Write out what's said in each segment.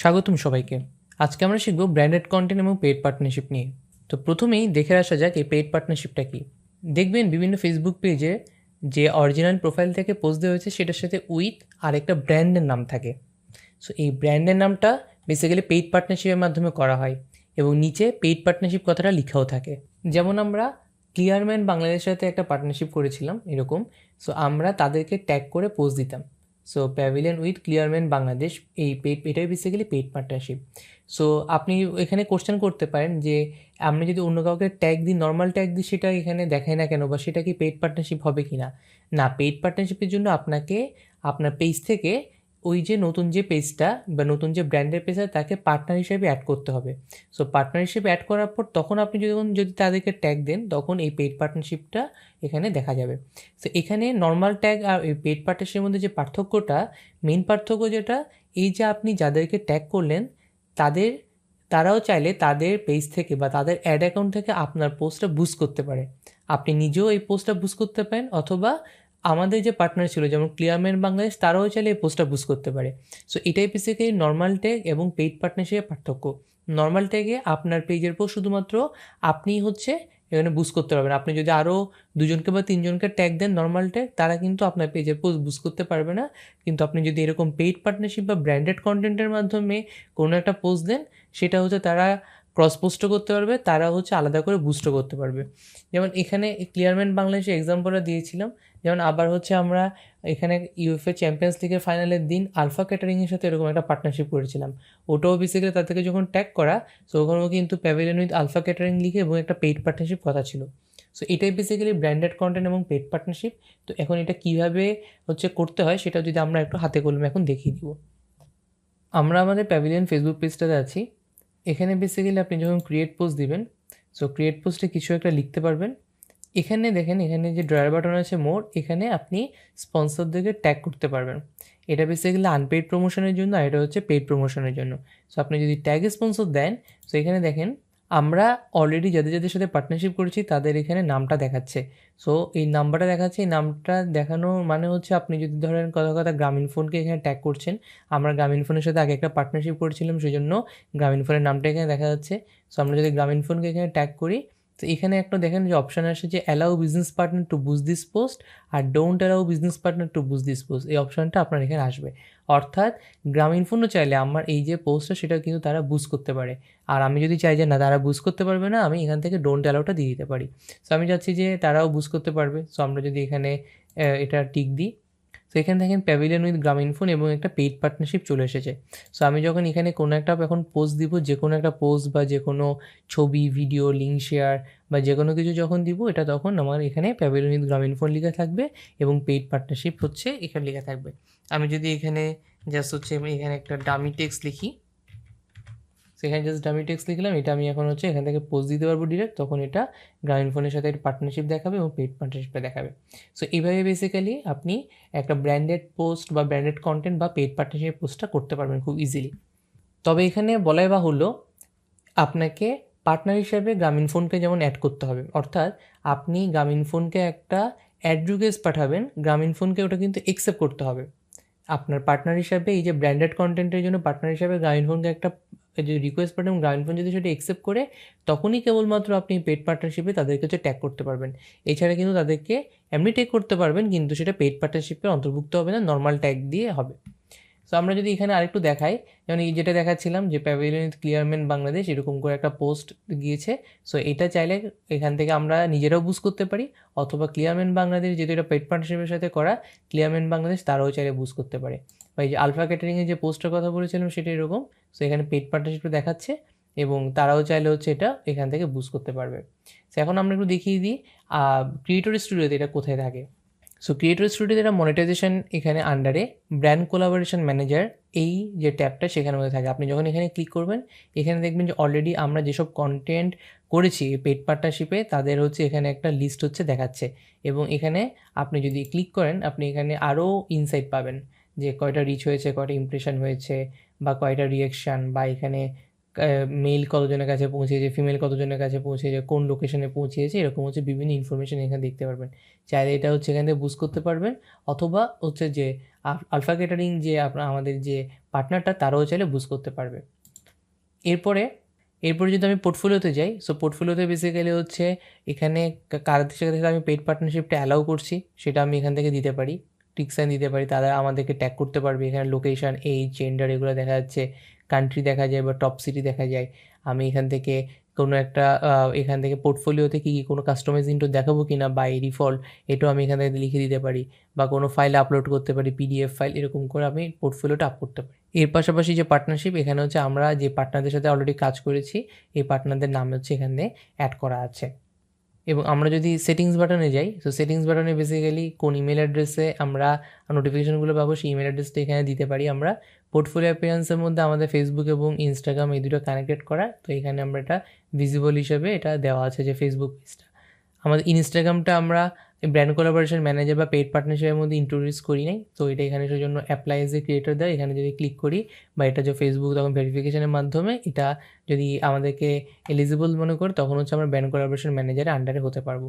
স্বাগতম সবাইকে। আজকে আমরা শিখব ব্র্যান্ডেড কন্টেন্ট এবং পেড পার্টনারশিপ নিয়ে। তো প্রথমেই দেখে আসা যাক এই পেড পার্টনারশিপটা কী। দেখবেন বিভিন্ন ফেসবুক পেজে যে অরিজিনাল প্রোফাইল থেকে পোস্ট দেওয়া হয়েছে, সেটার সাথে উইথ আর একটা ব্র্যান্ডের নাম থাকে। সো এই ব্র্যান্ডের নামটা বেসিক্যালি পেইড পার্টনারশিপের মাধ্যমে করা হয় এবং নিচে পেইড পার্টনারশিপ কথাটা লেখাও থাকে। যেমন আমরা ক্লিয়ারম্যান বাংলাদেশের সাথে একটা পার্টনারশিপ করেছিলাম, এরকম। সো আমরা তাদেরকে ট্যাগ করে পোস্ট দিতাম। So pavilion with Clearman Bangladesh এই পেড এটাই বেসিক্যালি পেড পার্টনারশিপ সো আপনি এখানে কোশ্চেন করতে পারেন যে, আপনি যদি অন্য কাউকে ট্যাগ দিই নর্মাল ট্যাগ দিই সেটা এখানে দেখায় না কেন বা সেটা কি পেড পার্টনারশিপ হবে কি না না পেড পার্টনারশিপের জন্য আপনাকে, আপনার পেজ থেকে ওই যে নতুন যে পেজটা বা নতুন যে ব্র্যান্ডের পেজ আছে তাকে পার্টনার হিসেবে অ্যাড করতে হবে। সো পার্টনার হিসেবে অ্যাড করার পর তখন আপনি যখন, যদি তাদেরকে ট্যাগ দেন, তখন এই পেড পার্টনারশিপটা এখানে দেখা যাবে। তো এখানে নর্মাল ট্যাগ আর এই পেড পার্টনারশিপের মধ্যে যে পার্থক্যটা মেন পার্থক্য যেটা, এই যে আপনি যাদেরকে ট্যাগ করলেন, তাদের, তারাও চাইলে তাদের পেজ থেকে বা তাদের অ্যাড অ্যাকাউন্ট থেকে আপনার পোস্টটা বুস্ট করতে পারে। আপনি নিজেও এই পোস্টটা বুস্ট করতে পারেন, অথবা আমাদের যে পার্টনার ছিল, যেমন ক্লিয়ারম্যান বাংলাদেশ তারাও চাইলে এই পোস্টটা বুস্ট করতে পারে। সো এটাই বেসিক্যালি নর্মাল ট্যাগ এবং পেইড পার্টনারশিপের পার্থক্য। নর্মাল ট্যাগে আপনার পেজের পোস্ট শুধুমাত্র আপনিই হচ্ছে এখানে বুস্ট করতে পারবেন। আপনি যদি আরও দুজনকে বা তিনজনকে ট্যাগ দেন নর্মাল ট্যাগ তারা কিন্তু আপনার পেজের পোস্ট বুস্ট করতে পারবে না। কিন্তু আপনি যদি এরকম পেইড পার্টনারশিপ বা ব্র্যান্ডেড কন্টেন্টের মাধ্যমে কোনো একটা পোস্ট দেন, সেটা হচ্ছে তারা ক্রস পোস্টও করতে পারবে, তারা হচ্ছে আলাদা করে বুস্টও করতে পারবে। যেমন এখানে ক্লিয়ারম্যান বাংলাদেশে এক্সাম্পলটা দিয়েছিলাম। যেমন আবার হচ্ছে আমরা এখানে ইউএফএ চ্যাম্পিয়ন্স লিগের ফাইনালের দিন আলফা ক্যাটারিংয়ের সাথে এরকম একটা পার্টনারশিপ করেছিলাম। ওটাও বেসিক্যালি তাদেরকে যখন ট্যাগ করা সো ওখানেও কিন্তু প্যাভিলিয়ন উইথ আলফা ক্যাটারিং লিখে এবং একটা পেইড পার্টনারশিপ কথা ছিল। সো এটাই বেসিক্যালি ব্র্যান্ডেড কন্টেন্ট এবং পেড পার্টনারশিপ তো এখন এটা কীভাবে হচ্ছে করতে হয় সেটা যদি আমরা একটু হাতে কলমে এখন দেখিয়ে দিব। আমরা আমাদের প্যাভিলিয়ন ফেসবুক পেজটাতে আছি। এখানে বেসিক্যালি আপনি যখন ক্রিয়েট পোস্ট দিবেন সো ক্রিয়েট পোস্টে কিছু একটা লিখতে পারবেন। এখানে দেখেন, এখানে যে ড্রয়ার বাটন আছে মোর, এখানে আপনি স্পন্সরদেরকে ট্যাগ করতে পারবেন। এটা বেসিক্যালি আনপেইড প্রমোশনের জন্য আর এটা হচ্ছে পেইড প্রমোশনের জন্য। সো আপনি যদি ট্যাগ স্পন্সর দেন সো এখানে দেখেন, আমরা অলরেডি যাদের যাদের সাথে পার্টনারশিপ করেছি, তাদের এখানে নামটা দেখাচ্ছে। সো এই নাম্বারটা দেখাচ্ছে, এই নামটা দেখানো মানে হচ্ছে আপনি যদি ধরেন কথা কথা গ্রামীণ ফোনকে এখানে ট্যাগ করছেন, আমরা গ্রামীণ ফোনের সাথে আগে একটা পার্টনারশিপ করেছিলাম সেই জন্য গ্রামীণ ফোনের নামটা এখানে দেখা যাচ্ছে। সো আমরা যদি গ্রামীণ ফোনকে এখানে ট্যাগ করি তো এখানে একটা দেখেন যে অপশান আসে যে allow business partner to boost this post R don't allow business partner to boost this post এই অপশানটা আপনার এখানে আসবে। অর্থাৎ গ্রামীণ ফোনও চাইলে আমার এই যে পোস্টটা সেটা কিন্তু তারা বুজ করতে পারে। আর আমি যদি চাই যে না, তারা বুজ করতে পারবে না, আমি এখান থেকে ডোন্ট অ্যালাউটা দিয়ে দিতে পারি। সো আমি চাচ্ছি যে তারাও বুজ করতে পারবে। সো আমরা যদি এখানে এটা টিক দিই তো এখানে দেখেন প্যাভিলিয়ন উইথ গ্রামীণ ফোন এবং একটা পেইড পার্টনারশিপ চলে এসেছে। সো আমি যখন এখানে কোনো একটা এখন পোস্ট দিব, যে কোনো একটা পোস্ট বা যে কোনো ছবি ভিডিও লিঙ্ক শেয়ার বা যে কোনো কিছু যখন দিব, এটা তখন আমার এখানে প্যাভিলিয়ন উইথ গ্রামীণ ফোন লেখা থাকবে এবং পেইড পার্টনারশিপ হচ্ছে এখানে লেখা থাকবে। আমি যদি এখানে জাস্ট হচ্ছে আমি এখানে একটা ডামি টেক্সট লিখি সেখানে জাস্ট ডামি টেক্সট লিখলাম, এটা আমি এখন হচ্ছে এখান থেকে পোস্ট দিতে পারব ডিরেক্ট তখন এটা গ্রামীণ ফোনের সাথে একটা পার্টনারশিপ দেখাবে এবং পেইড পার্টনারশিপটা দেখাবে। সো এইভাবে বেসিক্যালি আপনি একটা ব্র্যান্ডেড পোস্ট বা ব্র্যান্ডেড কন্টেন্ট বা পেড পার্টনারশিপ পোস্টটা করতে পারবেন খুব ইজিলি তবে এখানে বলাই বাহুল্য, আপনাকে পার্টনার হিসেবে গ্রামীণ ফোনকে যেমন অ্যাড করতে হবে, অর্থাৎ আপনি গ্রামীণ ফোনকে একটা অ্যাড রিকোয়েস্ট পাঠাবেন গ্রামীণ ফোনকে ওটা কিন্তু একসেপ্ট করতে হবে। আপনার পার্টনার হিসাবে এই যে ব্র্যান্ডেড কন্টেন্টের জন্য পার্টনার হিসাবে গ্রামীণ ফোনকে একটা যে রিকোয়েস্ট পাঠাবেন গ্রামীণ ফোন যদি সেটা একসেপ্ট করে, তখনই কেবলমাত্র আপনি পেড পার্টনারশিপে তাদেরকে হচ্ছে ট্যাগ করতে পারবেন। এছাড়া কিন্তু তাদেরকে এমনি ট্যাগ করতে পারবেন, কিন্তু সেটা পেড পার্টনারশিপে অন্তর্ভুক্ত হবে না নর্মাল ট্যাগ দিয়ে হবে। সো আমরা যদি এখানে আরেকটু দেখাই, যেমন এই যেটা দেখাচ্ছিলাম যে প্যাভিলিয়ন ক্লিয়ারম্যান বাংলাদেশ এরকম করে একটা পোস্ট গিয়েছে সো এটা চাইলে এখান থেকে আমরা নিজেরাও বুঝ করতে পারি, অথবা ক্লিয়ারম্যান বাংলাদেশ যেহেতু এটা পেড পার্টনারশিপের সাথে করা ক্লিয়ারম্যান বাংলাদেশ তারাও চাইলে বুঝ করতে পারে। বা এই যে আলফা ক্যাটারিংয়ের যে পোস্টের কথা বলেছিলাম সেটা এরকম। সো এখানে পেড পার্টনারশিপটা দেখাচ্ছে এবং তারাও চাইলে হচ্ছে এটা এখান থেকে বুঝ করতে পারবে। সো এখন আমরা একটু দেখিয়ে দিই ক্রিয়েটর স্টুডিওতে এটা কোথায় থাকে। সো ক্রিয়েটর স্টুডিওতে এটা মনিটাইজেশন এখানে আন্ডারে ব্র্যান্ড কোলাবোরেশন ম্যানেজার এই যে ট্যাবটা সেখানে মধ্যে থাকে। আপনি যখন এখানে ক্লিক করবেন, এখানে দেখবেন যে অলরেডি আমরা যেসব কন্টেন্ট করেছি পেড পার্টনারশিপে তাদের হচ্ছে এখানে একটা লিস্ট হচ্ছে দেখাচ্ছে। এবং এখানে আপনি যদি ক্লিক করেন, আপনি এখানে আরও ইনসাইট পাবেন। যে কয়টা রিচ হয়েছে, কয়টা ইমপ্রেশন হয়েছে বা কয়টা রিয়েকশান বা এখানে মেল কতজনের কাছে পৌঁছেছে ফিমেল কতজনের কাছে পৌঁছেছে, কোন লোকেশনে পৌঁছেছে, এরকম হচ্ছে বিভিন্ন ইনফরমেশন এখানে দেখতে পারবেন। চাইলে এটা হচ্ছে এখান থেকে বুঝ করতে পারবেন অথবা হচ্ছে যে আলফা ক্যাটারিং যে আপনার আমাদের যে পার্টনারটা তারাও চাইলে বুঝ করতে পারবে। এরপরে এরপরে যদি আমি পোর্টফোলিওতে যাই সো পোর্টফোলিওতে বেসিক্যালি হচ্ছে এখানে কা- সাথে সাথে আমি পেড পার্টনারশিপটা অ্যালাউ করছি, সেটা আমি এখান থেকে দিতে পারি। টিক সাইন দিতে পারি, তারা আমাদেরকে ট্যাগ করতে পারবে। এখানে লোকেশন এই জেন্ডার এগুলো দেখা যাচ্ছে কান্ট্রি দেখা যায় বা টপ সিটি দেখা যায়। আমি এখান থেকে কোনো একটা এখান থেকে পোর্টফোলিওতে কি কি কোনো কাস্টমাইজ ইন্টো দেখাবো কি না বাই ডিফল্ট এটাও আমি এখান থেকে লিখে দিতে পারি বা কোনো ফাইল আপলোড করতে পারি পিডিএফ ফাইল এরকম করে আমি পোর্টফোলিওটা আপ করতে পারি। এর পাশাপাশি যে পার্টনারশিপ এখানে হচ্ছে আমরা যে পার্টনারদের সাথে অলরেডি কাজ করেছি, এই পার্টনারদের নাম হচ্ছে এখানে অ্যাড করা আছে। এবং আমরা যদি সেটিংস বাটনে যাই তো সেটিংস বাটনে বেসিক্যালি কোন ইমেল অ্যাড্রেসে আমরা নোটিফিকেশানগুলো পাবো, সেই ইমেল অ্যাড্রেসটা এখানে দিতে পারি আমরা। পোর্টফোলিও অ্যাপিয়ান্সের মধ্যে আমাদের ফেসবুক এবং ইনস্টাগ্রাম এই দুটো কানেক্টেড করা, তো এখানে আমরা এটা ভিজিবল হিসেবে এটা দেওয়া আছে যে ফেসবুক পেজটা আমাদের ইনস্টাগ্রামটা আমরা ব্র্যান্ড কোলাবোরেশন ম্যানেজার বা পেড পার্টনারশিপের মধ্যে ইন্ট্রোডিউস করি নাই। তো এটা এখানে সেজন্য অ্যাপ্লাই এজ এ ক্রিয়েটর দেয়। এখানে যদি ক্লিক করি বা এটা যে ফেসবুক তখন ভেরিফিকেশনের মাধ্যমে এটা যদি আমাদেরকে এলিজিবল মনে করে, তখন হচ্ছে আমরা ব্র্যান্ড কোলাবোরেশন ম্যানেজারের আন্ডারে হতে পারব।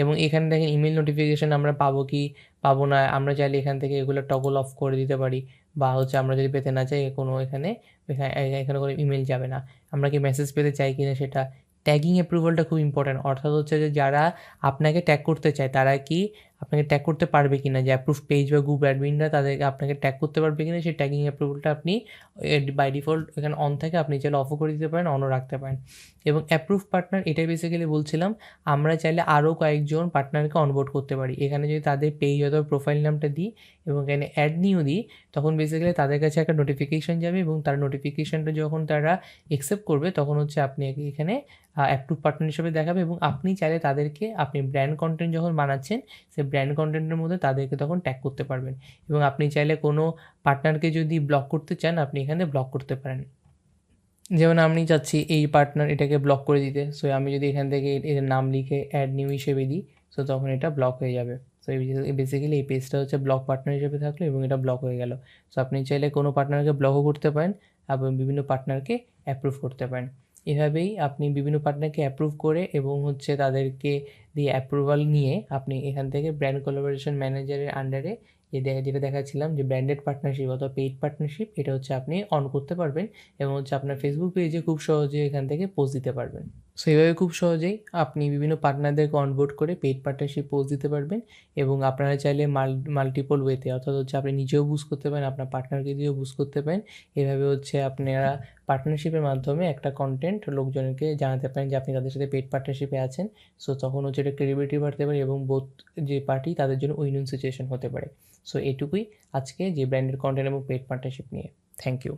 এবং এখানে দেখেন ইমেল নোটিফিকেশান আমরা পাবো কি পাবো না, আমরা চাইলে এখান থেকে এগুলো টগল অফ করে দিতে পারি। বা হচ্ছে আমরা যদি পেতে না চাই কোনো এখানে এখানে কোনো ইমেল যাবে না। আমরা কি মেসেজ পেতে চাই কি না সেটা ট্যাগিং অ্যাপ্রুভালটা খুব ইম্পর্ট্যান্ট অর্থাৎ হচ্ছে যে যারা আপনাকে ট্যাগ করতে চায়, তারা কি আপনাকে ট্যাগ করতে পারবে কি না যে অ্যাপ্রুভ পেজ বা গ্রুপ অ্যাডমিনরা তাদেরকে আপনাকে ট্যাগ করতে পারবে কি না সেই ট্যাগিং অ্যাপ্রুভালটা আপনি বাই ডিফল্ট এখানে অন থাকে আপনি চাইলে অফও করে দিতে পারেন অনও রাখতে পারেন। এবং অ্যাপ্রুভ পার্টনার এটাই বেসিক্যালি বলছিলাম, আমরা চাইলে আরও কয়েকজন পার্টনারকে অনবোর্ড করতে পারি। এখানে যদি তাদের পেজ অথবা প্রোফাইল নামটা দিই এবং এখানে অ্যাড নিয়েও দিই, তখন বেসিক্যালি তাদের কাছে একটা নোটিফিকেশান যাবে এবং তার নোটিফিকেশানটা যখন তারা অ্যাকসেপ্ট করবে, তখন হচ্ছে আপনি এখানে অ্যাপ্রুভ পার্টনার হিসেবে দেখাবে এবং আপনি চাইলে তাদেরকে, আপনি ব্র্যান্ড কন্টেন্ট যখন বানাচ্ছেন, সেই ব্র্যান্ড কন্টেন্টের মধ্যে তাদেরকে তখন ট্যাগ করতে পারবেন। এবং আপনি চাইলে কোনো পার্টনারকে যদি ব্লক করতে চান, আপনি এখানে ব্লক করতে পারেন। যেমন আমি চাচ্ছি এই পার্টনার এটাকে ব্লক করে দিতে সো আমি যদি এখান থেকে এর নাম লিখে অ্যাড নিউ হিসেবে দিই সো তখন এটা ব্লক হয়ে যাবে। সো বেসিক্যালি এই পেজটা হচ্ছে ব্লক পার্টনার হিসেবে থাকল এবং এটা ব্লক হয়ে গেল। সো আপনি চাইলে কোনো পার্টনারকে ব্লকও করতে পারেন এবং বিভিন্ন পার্টনারকে অ্যাপ্রুভ করতে পারেন। এভাবেই আপনি বিভিন্ন পার্টনারকে অ্যাপ্রুভ করে এবং হচ্ছে তাদেরকে দিয়ে অ্যাপ্রুভাল নিয়ে আপনি এখান থেকে ব্র্যান্ড কোলাবোরেশন ম্যানেজারের আন্ডারে যে যেটা দেখাচ্ছিলাম যে ব্র্যান্ডেড পার্টনারশিপ অথবা পেইড পার্টনারশিপ এটা হচ্ছে আপনি অন করতে পারবেন এবং হচ্ছে আপনার ফেসবুক পেজে খুব সহজে এখান থেকে পোস্ট দিতে পারবেন। সো এইভাবে খুব সহজেই আপনি বিভিন্ন পার্টনারদেরকে অনবোর্ড করে পেইড পার্টনারশিপ পোস্ট দিতে পারবেন এবং আপনারা চাইলে মাল মাল্টিপল ওয়েতে অর্থাৎ হচ্ছে আপনি নিজেও বুঝ করতে পারেন, আপনার পার্টনারকে দিয়েও বুঝ করতে পারেন। এভাবে হচ্ছে আপনারা পার্টনারশিপের মাধ্যমে একটা কন্টেন্ট লোকজনকে জানাতে পারেন যে আপনি তাদের সাথে পেড পার্টনারশিপে আছেন। সো তখন হচ্ছে এটা ক্রেডিবিলিটি বাড়তে পারে এবং বোথ যে পার্টি তাদের জন্য উইন উইন সিচুয়েশন হতে পারে। সো এটুকুই আজকে যে ব্র্যান্ডের কন্টেন্ট এবং পেড পার্টনারশিপ নিয়ে। Thank you